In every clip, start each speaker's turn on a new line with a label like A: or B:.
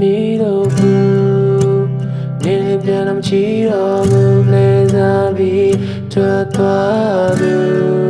A: me the blue Nearly blind I'm cheat on the blaze I be to a blue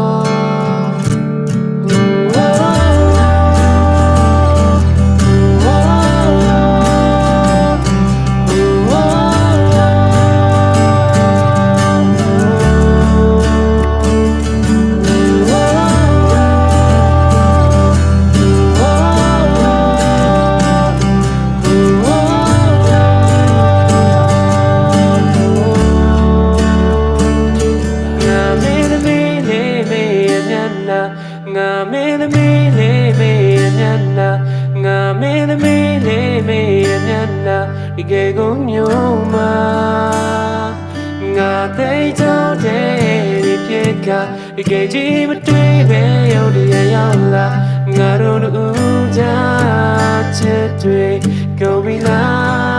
A: နာငါမင်းသမီးလေးမေးရဲ့မျက်နှာငါမင်းသမီးလေးမေးရဲ့မျက်နှာဒီကေကုန်မြို့မှာငါသိချောင်းတဲ့ဒီပြေကဒီကေကြီးမတွေ့ပဲရုပ်တရရောက်လာငါတို့တို့ဦးကြချစ်တွေကုန်ပြီလား